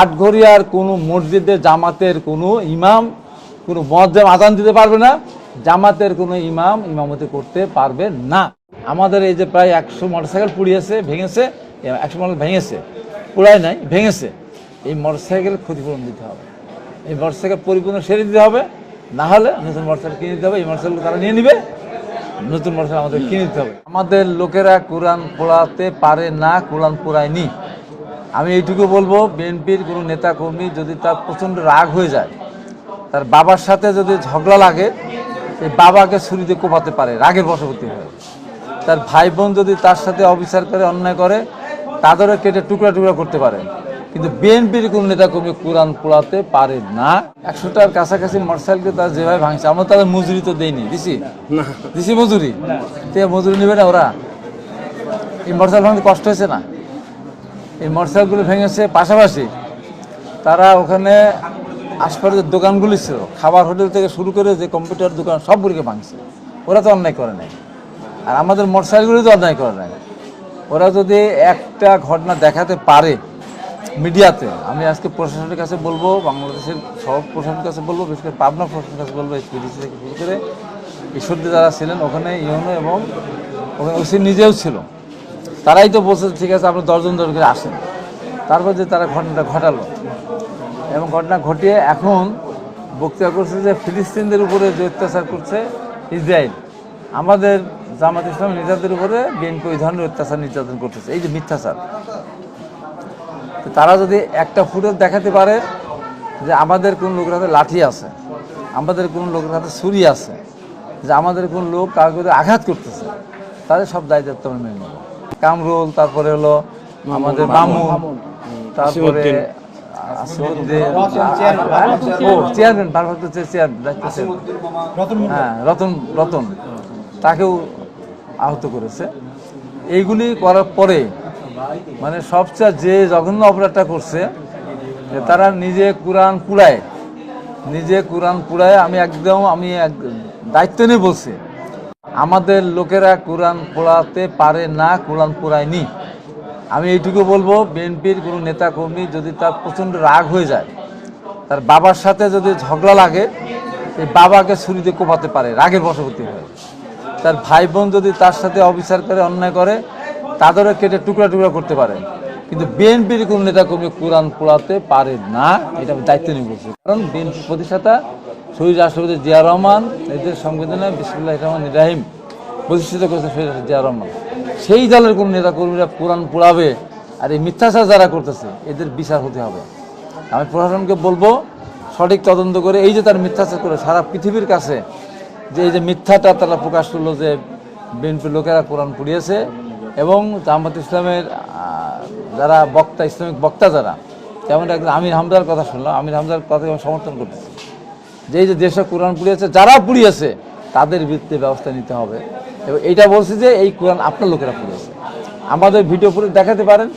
আটঘরিয়ার কোনো মসজিদে জামাতের কোনো ইমাম, কোনো মজ্জাম আজান দিতে পারবে না, জামাতের কোনো ইমাম ইমামতি করতে পারবে না। আমাদের এই যে প্রায় একশো মোটরসাইকেল পুড়িয়েছে, ভেঙেছে, একশো মোটর ভেঙেছে, পুড়ায় নাই, ভেঙেছে। এই মোটরসাইকেল ক্ষতিপূরণ দিতে হবে। এই মোটরসাইকেল পরিপূর্ণ সেরে দিতে হবে। না হলে নতুন মোটরসাইকেল কিনে দিতে হবে, এই মোটরসাইকেল তারা নিয়ে নিবে। নতুন মোটরসাইকেল আমাদের কিনে দিতে হবে। আমাদের লোকেরা কোরআন পোড়াতে পারে না, কোরআন পড়ায়নি। আমি এইটুকু বলব বিএনপির কোনো নেতা কর্মী যদি তার প্রচণ্ড রাগ হয়ে যায় তার বাবার সাথে যদি ঝগড়া লাগে এই বাবাকে ছুরিতে কোপাতে পারে রাগের বশবর্তী হয়ে। তার ভাই বোন যদি তার সাথে অবিচার করে অন্যায় করে তাদেরও কেটে টুকরা টুকরা করতে পারে। কিন্তু বিএনপির কোনো নেতা কর্মী কোরআন পোড়াতে পারে না। একশোটার কাছাকাছি মোটরসাইকেল তারা যেভাবে ভাঙছে আমরা তাদের মজুরি তো দেইনি দিছি? দিছি মজুরি? তে মজুরি নেবে না ওরা। এই মোটরসাইকেল ভাঙতে কষ্ট হয়েছে না? এই মোটরসাইকেলগুলো ভেঙেছে। পাশাপাশি তারা ওখানে আশপাশের যে দোকানগুলি ছিল। খাবার হোটেল থেকে শুরু করে যে কম্পিউটার দোকান, সবগুলিকে ভাঙছে। ওরা তো অন্যায় করে নাই। আর আমাদের মোটরসাইকেলগুলি তো অন্যায় করে নাই। ওরা যদি একটা ঘটনা দেখাতে পারে মিডিয়াতে, আমি আজকে প্রশাসনের কাছে বলব, বাংলাদেশের সব প্রশাসনের কাছে বলব, বিশেষ করে পাবনা প্রশাসনের কাছে বলব এসপিডিসি থেকে শুরু করে ঈশ্বরদী যারা ছিলেন, ওখানে ইউনো এবং ওখানে ওসি নিজেও ছিল। তারাই তো বলছে, ঠিক আছে, আপনি দশজন দশ করে আসেন। তারপর যে তারা ঘটনাটা ঘটালো। এবং ঘটনা ঘটিয়ে এখন বক্তৃতা করছে যে ফিলিস্তিনদের উপরে যে অত্যাচার করছে ইসরায়েল, আমাদের জামাত ইসলাম নেতাদের উপরে বিএনপি ওই ধরনের অত্যাচার নির্যাতন করতেছে। এই যে মিথ্যাচার। তারা যদি একটা ফুটেজ দেখাতে পারে যে আমাদের কোন লোকের হাতে লাঠি আছে, আমাদের কোন লোকের হাতে ছুরি আছে, যে আমাদের কোন লোক কাউকে আঘাত করতেছে, তাদের সব দায় দায়িত্ব আমরা মেনে নেব। কামরুল তারপরে হলো আমাদের মামুন। তারপরে চেয়ারম্যান ভারপ্রাপ্ত চেয়ারম্যান। হ্যাঁ রতন রতন। তাকেও আহত করেছে। এইগুলি করার পরে মানে সবচেয়ে যে জঘন্য অপরাধটা করছে যে তারা নিজে কোরআন পুড়ায় নিজে কোরআন পুড়ায় আমি একদম আমি এক দায়িত্ব নিয়ে বলছি। আমাদের লোকেরা কোরআন পড়াতে পারে না, কোরআন পড়ায়নি। আমি এইটুকু বলব, বিএনপির কোনো নেতা কর্মী যদি তার প্রচণ্ড রাগ হয়ে যায়, তার বাবার সাথে যদি ঝগড়া লাগে, এই বাবাকে ছুরিতে কোপাতে পারে রাগের বশবর্তী হয়ে। তার ভাই বোন যদি তার সাথে অবিচার করে, অন্যায় করে, তাদেরও কেটে টুকরা টুকরা করতে পারে। কিন্তু বিএনপির কোনো নেতা কর্মী কোরআন পড়াতে পারে না, এটা আমি দায়িত্ব নিয়ে বলছি। কারণ বিএনপি প্রতিষ্ঠাতা শহীদ রাষ্ট্রপতি জিয়া রহমান, এদের সংবিধানে বিসমুল্লাহ রহমান ইব্রাহিম প্রতিষ্ঠিত করেছে শহীদ জিয়া রহমান। সেই দলের কোন নেতা কর্মীরা কোরআন পড়াবে আর এই মিথ্যাচার যারা করতেছে, এদের বিচার হতে হবে। আমি প্রশাসনকে বলব, সঠিক তদন্ত করে এই যে তার মিথ্যাচার করে সারা পৃথিবীর কাছে যে এই যে মিথ্যাটা তারা প্রকাশ করল যে বিএনপির লোকেরা কোরআন পড়িয়েছে এবং জামাত ইসলামের যারা বক্তা, ইসলামিক বক্তা যারা যেমন একজন আমির হামদার কথা শুনলাম, আমির হামদার আমি সমর্থন করতেছি। যে এই যে দেশে কোরআন পুড়িয়েছে, যারা পুড়িয়েছে, তাদের বিরুদ্ধে ব্যবস্থা নিতে হবে। এবং এইটা বলছি যে, এই কোরআন আপনার লোকেরা পুড়িয়েছে। আমাদের ভিডিও পুরে দেখাতে পারেন।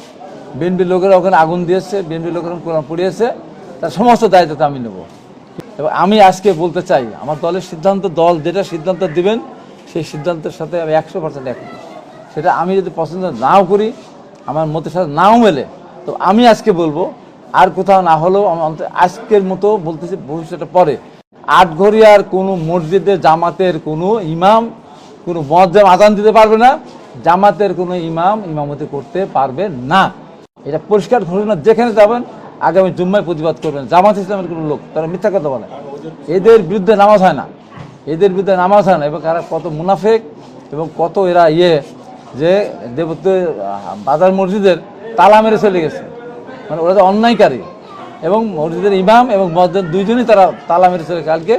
বিএনপির লোকেরা ওখানে আগুন দিয়েছে বিএনপির লোকেরা কোরআন পুড়িয়েছে। তার সমস্ত দায়িত্ব আমি নেব। এবং আমি আজকে বলতে চাই, আমার দলের সিদ্ধান্ত, দল যেটা সিদ্ধান্ত দিবেন, সেই সিদ্ধান্তের সাথে আমি একশো পার্সেন্ট একমত। সেটা আমি যদি পছন্দ নাও করি, আমার মতের সাথে নাও মেলে, তো আমি আজকে বলব, আর কোথাও না হলেও আমি আজকের মতো বলতেছি, ভবিষ্যতে পরে। আটঘরিয়ার কোনো মসজিদে জামাতের কোনো ইমাম, কোনো মজ্জাম আদান দিতে পারবে না, জামাতের কোনো ইমাম ইমামতি করতে পারবে না। এটা পরিষ্কার ঘোষণা যেখানে যাবেন, আগামী জুম্মায় প্রতিবাদ করবেন। জামাত ইসলামের কোনো লোক, তারা মিথ্যা কথা বলে। এদের বিরুদ্ধে নামাজ হয় না। এদের বিরুদ্ধে নামাজ হয় না। এবং কারা কত মুনাফেক এবং কত এরা ইয়ে যে দেবত্ব বাজার মসজিদের তালা মেরে চলে গেছে। মানে ওরা তো অন্যায়কারী। এবং মসজিদের ইমাম এবং মসজিদ দুইজনই তারা তালা মেরে চলে কালকে।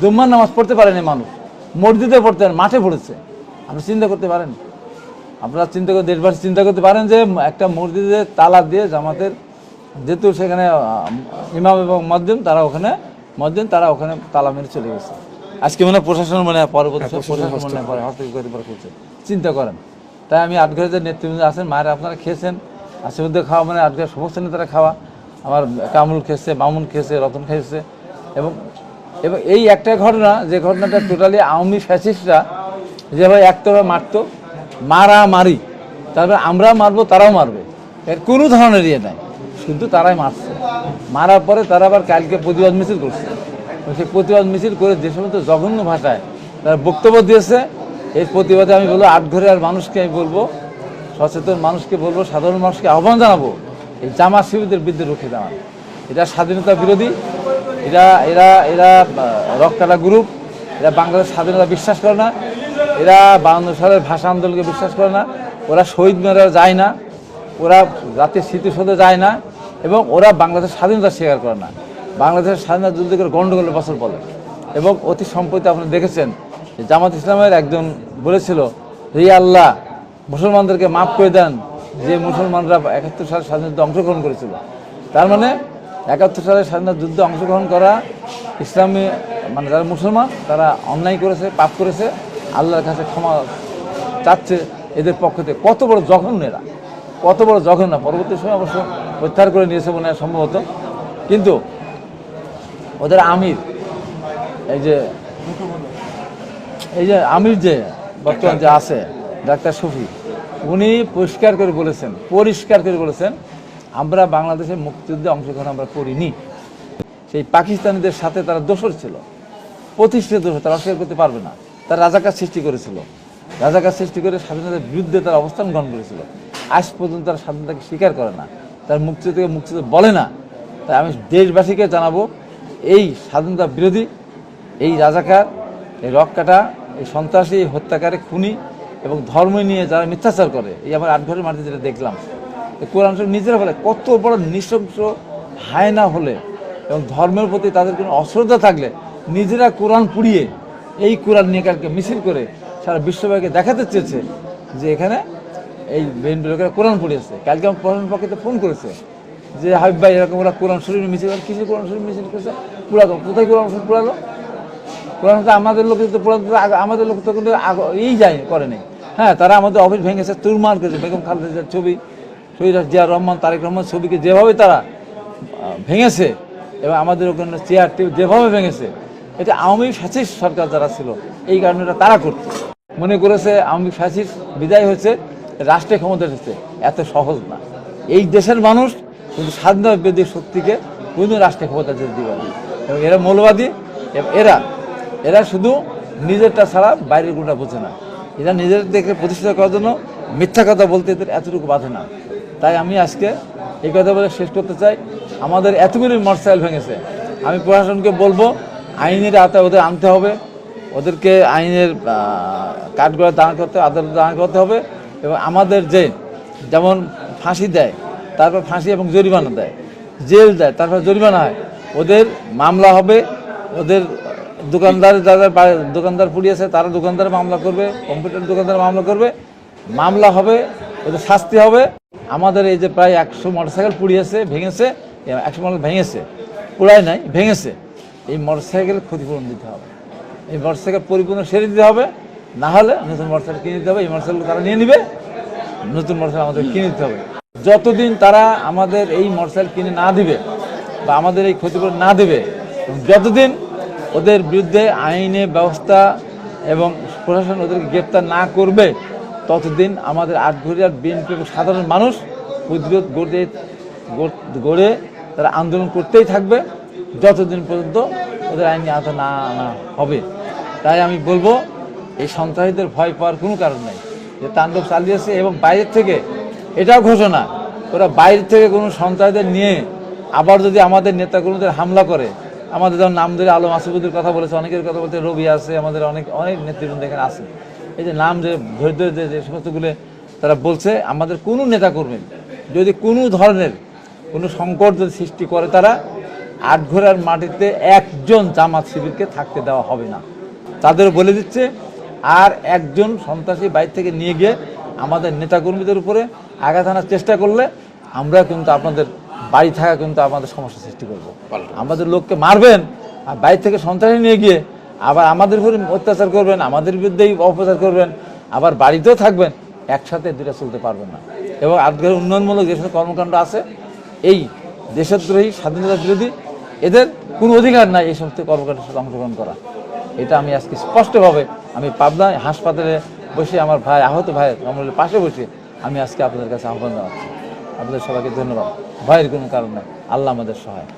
জুম্মার নামাজ পড়তে পারেনি মানুষ। মসজিদে পড়তে পারেন, মাঠে পড়েছে। আপনি চিন্তা করতে পারেন। আপনারা চিন্তা করে দেশবাসী চিন্তা করতে পারেন যে একটা মসজিদে তালা দিয়ে জামাতের যেহেতু সেখানে ইমাম এবং মদ্দিন তারা ওখানে মদ্দিন তারা ওখানে তালা মেরে চলে গেছে। আজকে মনে হয় প্রশাসন মনে হয় পরবর্তী প্রশাসন মনে হয় হস্তক্ষেপ করছে। চিন্তা করেন। তাই আমি আটঘরে যে নেতৃবৃন্দ আছেন মায়ের আপনারা খেয়েছেন। আশীর্বাদ খাওয়া মানে আটঘরে সমস্ত নেতারা খাওয়া। আমার কামুল খেয়েছে, মামুন খেয়েছে, রতন খেয়েছে এবং এবং এই একটা ঘটনা, যে ঘটনাটা টোটালি আওয়ামী ফ্যাসিস্টরা যেভাবে একতরফা মারতো মারা মারি তারপরে আমরা মারবো, তারাও মারবে। এর কোনো ধরনের ইয়ে নাই শুধু তারাই মারছে। মারার পরে তারা আবার কালকে প্রতিবাদ মিছিল করছে। সেই প্রতিবাদ মিছিল করে যে সমস্ত জঘন্য ভাষায় তারা বক্তব্য দিয়েছে, এই প্রতিবাদে আমি বলব, আট ঘরে আর মানুষকে আমি বলব, সচেতন মানুষকে বলব, সাধারণ মানুষকে আহ্বান জানাব এই জামা শিবিরদের বিরুদ্ধে রুখে দেওয়ার এটা স্বাধীনতা বিরোধী, এরা এরা এরা রক্তাটা গ্রুপ, এরা বাংলাদেশ স্বাধীনতা বিশ্বাস করে না, এরা বাউন্ন সালের ভাষা আন্দোলনকে বিশ্বাস করে না, ওরা শহীদ মেয়েরা যায় না, ওরা জাতির স্মৃতিসৌধে যায় না, এবং ওরা বাংলাদেশের স্বাধীনতা স্বীকার করে না। বাংলাদেশের স্বাধীনতা যুদ্ধ করে গণ্ডগোলের বছর বলে। এবং অতি সম্প্রতি আপনি দেখেছেন জামাত ইসলামের একজন বলেছিল রি আল্লাহ, মুসলমানদেরকে মাফ করে দেন যে মুসলমানরা একাত্তর সালের স্বাধীনতা অংশগ্রহণ করেছিল, তার মানে একাত্তর সালের স্বাধীনতা যুদ্ধে অংশগ্রহণ করা ইসলামী মানে যারা মুসলমান, তারা অন্যায় করেছে, পাপ করেছে, আল্লাহর কাছে ক্ষমা চাচ্ছে এদের পক্ষ থেকে। কত বড় জঘন্য এরা। কত বড় জঘন্য। পরবর্তী সময় অবশ্য প্রত্যাহার করে নিয়েছে মনে হয় সম্ভবত। কিন্তু ওদের আমির, এই যে এই যে আমির যে বর্তমান যে আছে, ডাক্তার শফি উনি পরিষ্কার করে বলেছেন, পরিষ্কার করে বলেছেন, আমরা বাংলাদেশের মুক্তিযুদ্ধে অংশগ্রহণ আমরা করিনি। সেই পাকিস্তানিদের সাথে তারা দোষর ছিল, প্রতিষ্ঠিত দোষর, তারা অস্বীকার করতে পারবে না। তারা রাজাকার সৃষ্টি করেছিল। রাজাকার সৃষ্টি করে স্বাধীনতার বিরুদ্ধে তারা অবস্থান গ্রহণ করেছিল। আজ পর্যন্ত তারা স্বাধীনতাকে স্বীকার করে না। তার মুক্তিযুদ্ধকে মুক্তিযুদ্ধ বলে না। তাই আমি দেশবাসীকে জানাব, এই স্বাধীনতা বিরোধী, এই রাজাকার, এই রক কাটা এই সন্ত্রাসী, এই হত্যাকারী খুনি এবং ধর্ম নিয়ে যারা মিথ্যাচার করে, এই আমার আটঘরের মাটিতে যেটা দেখলাম কোরআন শরীফ নিজেরা বলে, কত বড় নৃশংস হায়না হলে এবং ধর্মের প্রতি তাদের কোনো অশ্রদ্ধা থাকলে নিজেরা কোরআন পুড়িয়ে, এই কোরআন নিয়ে কালকে মিছিল করে সারা বিশ্বব্যাপী দেখাতে চেয়েছে যে এখানে এই বিএনপি লোকেরা কোরআন পড়িয়েছে। কালকে আমার প্রধান পক্ষে ফোন করেছে যে, হাবিব ভাই, এরকম ওরা কোরআন শরীফ মিছিল করে কিছু কোরআন শরীফ মিছিল করেছে? পুরালো কোথায় কোরআন শরীফ পুরালো কোরআন আমাদের লোক তো পুরাতো আমাদের লোক তো কিন্তু এই যায়, করে নেই। হ্যাঁ তারা আমাদের অফিস ভেঙেছে তুরমার করেছে, বেগম খালেদা জিয়ার ছবি, শহীদ জিয়া রহমান, তারেক রহমান ছবিকে যেভাবে তারা ভেঙেছে এবং আমাদের ওখানে চেয়ার টেবিল যেভাবে ভেঙেছে, এটা আওয়ামী ফ্যাসিস্ট সরকার যারা ছিল, এই কারণে তারা করতো মনে করেছে আওয়ামী ফ্যাসিস্ট বিদায় হয়েছে, রাষ্ট্রে ক্ষমতা এসেছে, এত সহজ না। এই দেশের মানুষ কিন্তু স্বাধীনতা বিরোধী শক্তিকে কোনো রাষ্ট্রে ক্ষমতা যেতে দিবে এবং এরা মৌলবাদী এরা এরা শুধু নিজেরটা ছাড়া বাইরের কোনটা বোঝে না। এরা নিজের দেখে প্রতিষ্ঠিত করার জন্য মিথ্যা কথা বলতে এদের এতটুকু বাধে না। তাই আমি আজকে এই কথা বলে শেষ করতে চাই। আমাদের এতগুলি মোটরসাইকেল ভেঙেছে। আমি প্রশাসনকে বলব, আইনের আওতায় ওদের আনতে হবে। ওদেরকে আইনের কাঠগড়া দাঁড় করতে, আদালতে দাঁড় করতে হবে। এবং আমাদের যে যেমন ফাঁসি দেয়, তারপর ফাঁসি এবং জরিমানা দেয়, জেল দেয়, তারপর জরিমানা হয়, ওদের মামলা হবে, ওদের দোকানদার যাদের দোকানদার পুড়িয়েছে তারা দোকানদার মামলা করবে কম্পিউটার দোকানদার মামলা করবে। মামলা হবে, ওদের শাস্তি হবে। আমাদের এই যে প্রায় একশো মোটরসাইকেল পুড়িয়েছে, ভেঙেছে একশো মোটর ভেঙেছে পুরাই নাই, ভেঙেছে। এই মোটরসাইকেল ক্ষতিপূরণ দিতে হবে। এই মোটরসাইকেল পরিপূর্ণ সেরে দিতে হবে। না হলে নতুন মোটরসাইকেল কিনে দিতে হবে, এই মোটরসাইকেল তারা নিয়ে নিবে। নতুন মোটরসাইকেল আমাদের কিনে দিতে হবে। যতদিন তারা আমাদের এই মোটরসাইকেল কিনে না দিবে বা আমাদের এই ক্ষতিপূরণ না দেবে যতদিন ওদের বিরুদ্ধে আইনে ব্যবস্থা এবং প্রশাসন ওদেরকে গ্রেপ্তার না করবে, ততদিন আমাদের আটঘরিয়ার বিএনপি এবং সাধারণ মানুষ প্রতিরোধ গড়ে, গড়- তারা আন্দোলন করতেই থাকবে, যতদিন পর্যন্ত ওদের আইনি আওতা না আনা হবে। তাই আমি বলব, এই সন্ত্রাসীদের ভয় পাওয়ার কোনো কারণ নেই। যে তাণ্ডব চালিয়েছে এবং বাইরের থেকে, এটাও ঘোষণা, ওরা বাইরে থেকে কোনো সন্ত্রাসীদের নিয়ে আবার যদি আমাদের নেতাকর্মীদের হামলা করে আমাদের যেমন নাম ধরে আলম আসিফুদ্দির কথা বলেছে, অনেকের কথা বলতে রবি আছে, আমাদের অনেক অনেক নেতৃবৃন্দ এখানে আছে। এই যে নাম যে ধরে ধরে যে সমস্তগুলো তারা বলছে, আমাদের কোনো নেতাকর্মী, যদি কোনো ধরনের কোনো সংকট যদি সৃষ্টি করে তারা, আটঘোড়ার মাটিতে একজন জামাত শিবিরকে থাকতে দেওয়া হবে না। তাদের বলে দিচ্ছে, আর একজন সন্ত্রাসী বাইরে থেকে নিয়ে গিয়ে আমাদের নেতাকর্মীদের উপরে আঘাত আনার চেষ্টা করলে আমরা কিন্তু আপনাদের বাড়ি থাকা কিন্তু আমাদের সমস্যা সৃষ্টি করব। আমাদের লোককে মারবেন আর বাড়ি থেকে সন্ত্রাসী নিয়ে গিয়ে আবার আমাদের উপরে অত্যাচার করবেন আমাদের বিরুদ্ধেই অপচার করবেন আবার বাড়িতেও থাকবেন একসাথে দুটা চলতে পারবেন না। এবং আজকের উন্নয়নমূলক যে সমস্ত কর্মকাণ্ড আছে এই দেশদ্রোহী স্বাধীনতা বিরোধী এদের কোনো অধিকার নাই এই সমস্ত কর্মকাণ্ডের সাথে অংশগ্রহণ করা। এটা আমি আজকে স্পষ্টভাবে আমি পাবনা হাসপাতালে বসে আমার ভাই আহত ভাই আমার পাশে বসে আমি আজকে আপনাদের কাছে আহ্বান জানাচ্ছি। আপনাদের সবাইকে ধন্যবাদ। ভয়ের কোনো কারণ নাই। আল্লাহ আমাদের সহায়